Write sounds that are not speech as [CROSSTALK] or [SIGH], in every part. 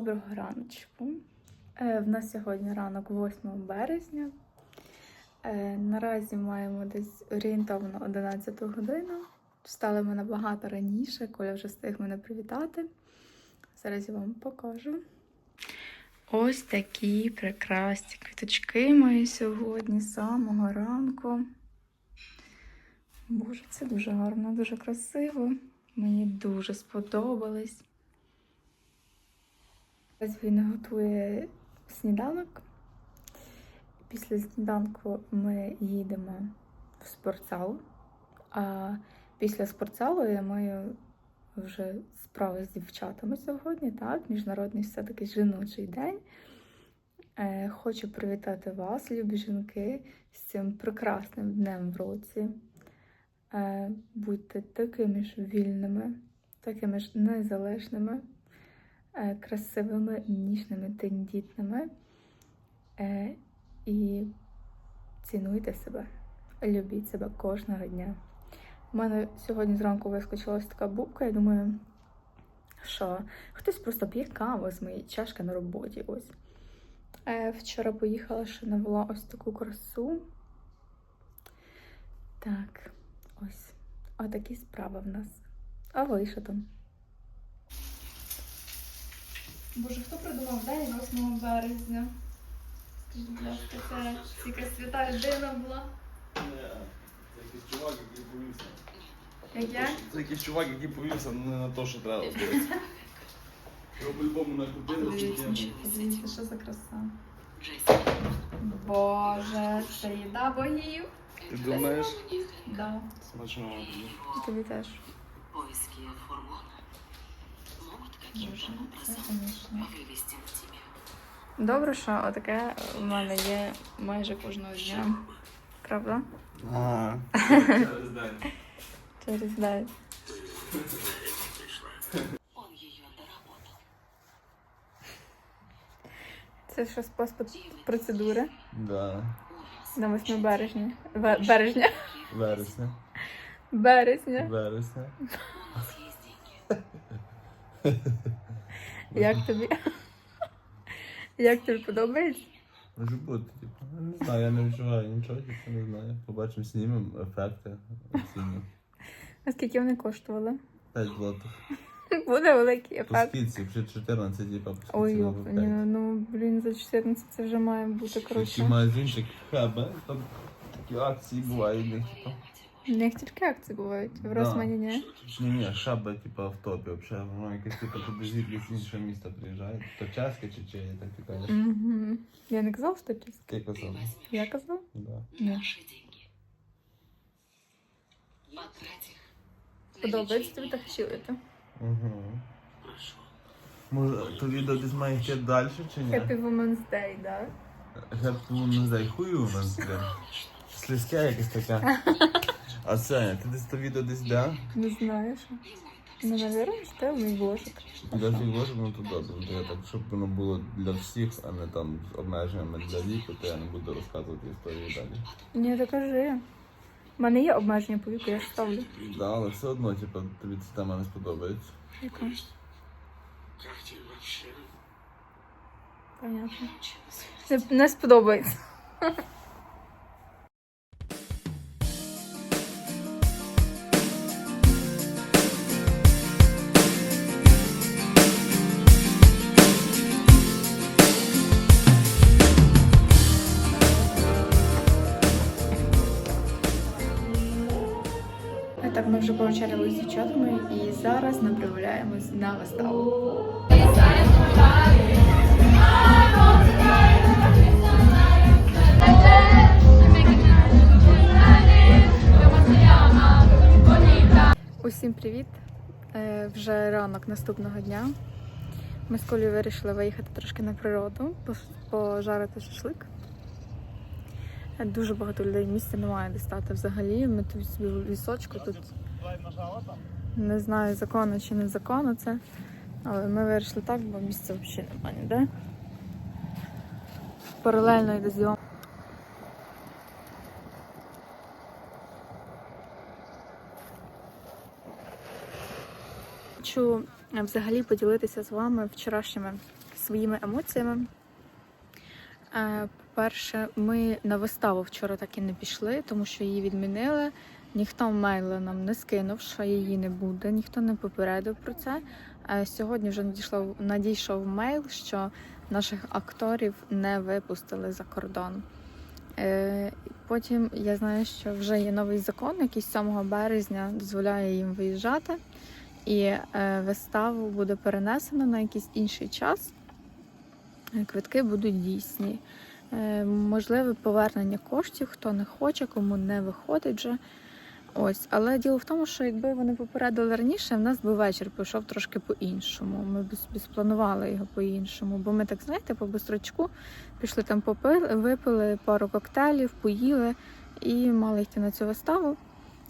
Доброго раночку. Е, В нас сьогодні ранок 8 березня. Е, Наразі маємо десь орієнтовно 11 годину. Встали ми набагато раніше, Коля вже встиг мене привітати. Зараз я вам покажу. Ось такі прекрасні квіточки мої сьогодні з самого ранку. Боже, це дуже гарно, дуже красиво. Мені дуже сподобались. Він готує сніданок. Після сніданку ми їдемо в спортзал. А після спортзалу я маю вже справи з дівчатами сьогодні, так? Міжнародний все-таки жіночий день. Е, Хочу привітати вас, любі жінки, з цим прекрасним днем в році. Е, Будьте такими ж вільними, такими ж незалежними красивими, ніжними, тендітними. Е, І цінуйте себе, любіть себе кожного дня. У мене сьогодні зранку вискочила ось така бубка, я думаю, що хтось просто п'є каву з моєї чашки на роботі. Ось. Е, Вчора поїхала, що навела ось таку красу. Так, ось. Отакі справи в нас. А ви що там? Боже, хто придумав день 8 березня? Скажіть, будь ласка, це тільки свята людина була. Це якийсь чувак, який повівся. Як я? Це якийсь чувак, який повівся не на те, що треба було. Його по-любому накупили, Подивіться, що за краса. Боже, це їда богів. Ти думаєш? Да. Смачного тобі. Тобі теж. Поиски фургона образом. Добре, що отаке в мене є майже кожного дня. Правда? А, через день. Через день. Це що спосіб процедури Да. На 8 березня. Бе- Березня. Вересня. Березня. Вересня. [LAUGHS] Як тобі? [LAUGHS] Як тобі подобається? Може бути, типу. Не знаю, я не відчуваю нічого, типу, не знаю. Побачимо, знімемо ефекти. Оцінимо. А скільки вони коштували? 5 злотих. [LAUGHS] Буде великий По ефект. скидці, вже 14, типу, по. Ой, було йоп, 5. ні, ну блін, за 14 це вже має бути коротше. магазинчик Хебе, там такі акції бувають, типу. У них тільки акції бувають. В Да. Росмані ні. Ні, ні, шаба, типу, в топі, взагалі, воно якесь, туди звідки з іншого міста приїжджає. То часка чи чи, так ти кажеш. Угу. Я не казав, що чесно. Ти казав? Я казав? Да. Ні. Наши деньги. Подобається тобі так чуєте. Угу. Прошу. Може, то відео десь має йти далі чи ні? Happy Women's Day, да? Happy Women's Day, хую у нас де. Слизьке якесь таке. А це, ти десь то відео десь де? Не знаю, що. Ну, навірно, що це мій. Для всіх боже, ну то добре. То я так, щоб воно було для всіх, а не там з обмеженнями для віку, то я не буду розказувати історії далі. Ні, то кажи. У мене є обмеження по віку, я ж ставлю. Да, але все одно, типу, тобі ця тема не сподобається. Яка? Понятно. Не, не сподобається. Вже повечеряли з дівчатами і зараз направляємось на виставу. Усім привіт! Е, Вже ранок наступного дня. Ми з Колею вирішили виїхати трошки на природу, пожарити шашлик. Е, Дуже багато людей місця немає де стати взагалі. Ми тут в лісочку тут не знаю, законно чи не законно це. Але ми вирішили так, бо місця взагалі немає ніде. Паралельно йде зйом. Хочу е, взагалі поділитися з вами вчорашніми своїми емоціями. Е, По-перше, ми на виставу вчора так і не пішли, тому що її відмінили. Ніхто мейла нам не скинув, що її не буде, ніхто не попередив про це. Е, Сьогодні вже надійшов, надійшов мейл, що наших акторів не випустили за кордон. Е, Потім я знаю, що вже є новий закон, який 7 березня дозволяє їм виїжджати, і е, виставу буде перенесено на якийсь інший час. Квитки будуть дійсні. Можливе повернення коштів, хто не хоче, кому не виходить вже. Ось, але діло в тому, що якби вони попередили раніше, в нас би вечір пішов трошки по-іншому. Ми б спланували його по-іншому. Бо ми так, знаєте, по бистрочку пішли там попили, випили пару коктейлів, поїли і мали йти на цю виставу.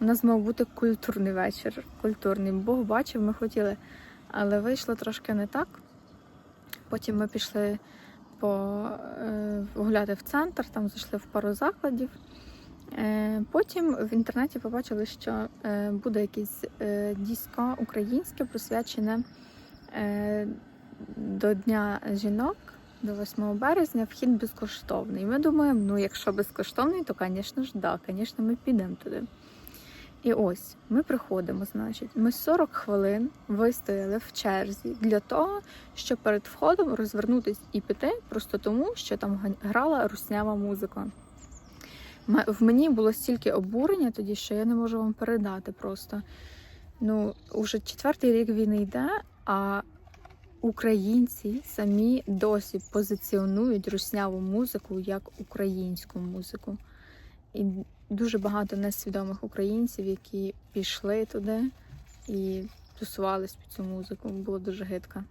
У нас мав бути культурний вечір. Культурний. Бог бачив, ми хотіли, але вийшло трошки не так. Потім ми пішли по, е, в центр, там зайшли в пару закладів. Е, Потім в інтернеті побачили, що е, буде якесь е, диско українське присвячене до Дня жінок, до 8 березня, вхід безкоштовний. Ми думаємо, ну якщо безкоштовний, то, звісно ж, да, звісно, ми підемо туди. І ось ми приходимо, значить, ми 40 хвилин вистояли в черзі для того, щоб перед входом розвернутись і піти, просто тому, що там грала руснява музика. В мені було стільки обурення тоді, що я не можу вам передати просто. Ну, уже четвертий рік війни йде, а українці самі досі позиціонують русняву музику як українську музику. І дуже багато несвідомих українців, які пішли туди і тусувались під цю музику. Було дуже гидко.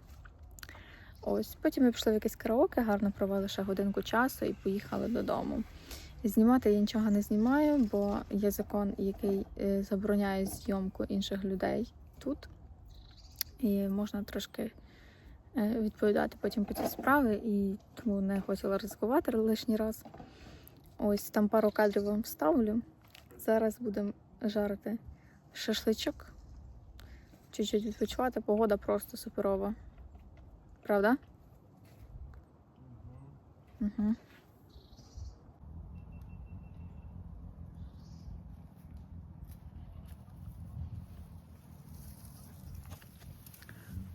Ось потім ми пішли в якесь караоке, гарно провели ще годинку часу і поїхали додому. Знімати я нічого не знімаю, бо є закон, який е, забороняє зйомку інших людей тут. І можна трошки е, відповідати потім по цій справі, і тому не хотіла ризикувати лишній раз. Ось там пару кадрів вам вставлю. Зараз будемо жарити шашличок. Чуть-чуть відпочивати. Погода просто суперова. Правда? Угу.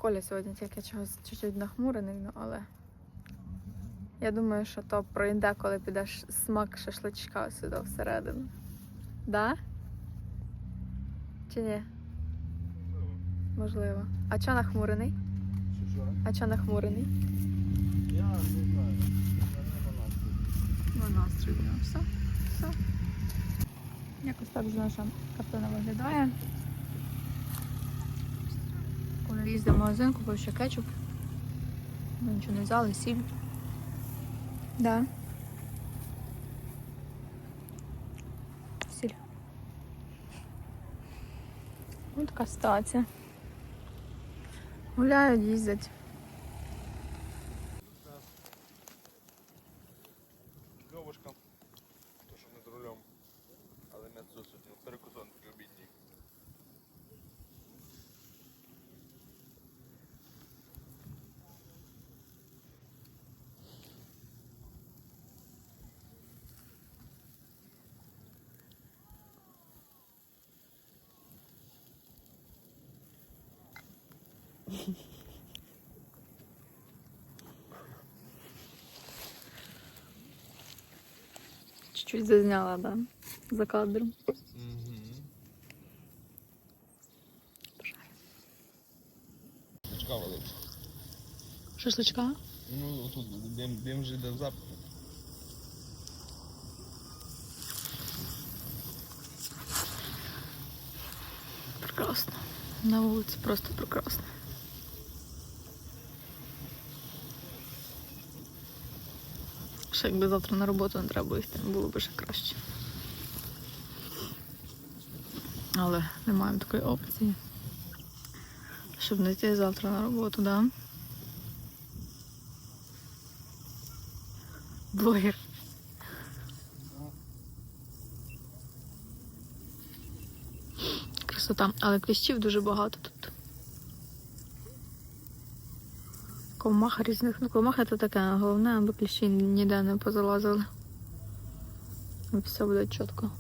Коля сьогодні тільки чогось чуть-чуть нахмурений, ну але я думаю, що то пройде, коли підеш смак шашличка сюди всередину. Да? Чи ні? Можливо. А чого нахмурений? А чого нахмурений? Я не знаю. На настрій. Все. Все. Якось так наша картина виглядає. Коли їздив в магазин, купив ще кетчуп. Ми нічого не взяли, сіль. Да. Сіль. Ось така ситуація. Гуляють, їздять. Льовушка, то що ми з рулем. Але не це сьогодні. Перекусон такий обідній. Чуть-чуть зазняла, да? За кадром. Чекав, але. Шашличка? Ну, тут дим, вже йде в запах. Прекрасно. На вулиці просто прекрасно. Ще якби завтра на роботу не треба йти, було б ще краще. Але не маємо такої опції. Щоб не йти завтра на роботу, да? Блогер. Красота. Але кліщів дуже багато тут. Комах різних. Ну, комаха то таке, головне, аби кліщі ніде не позалазили. І все буде чітко.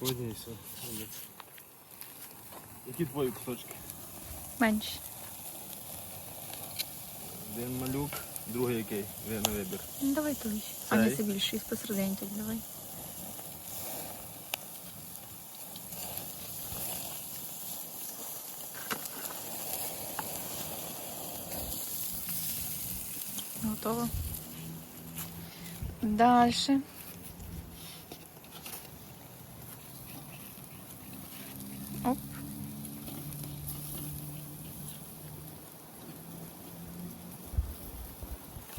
Одні і все. Які твої кусочки? Менше. Один малюк, другий який? Ви на вибір. Ну, давай той. А не це більший, посередині тоді давай. Готово. Дальше. Оп.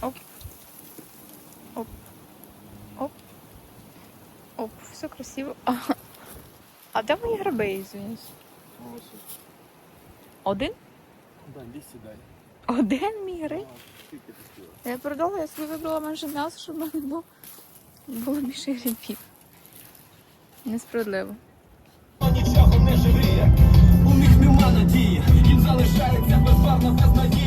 Оп. Оп. Оп. Оп, все красиво. А, [LAUGHS] а де мої гриби? Ось. Один? Да, лісі дай. Один мій гриб? Я продала, я собі вибрала менше м'яса, щоб в мене було, було більше грибів. Несправедливо. нічого не живіє, у них нема надії, їм залишається безбарна безнадія, їх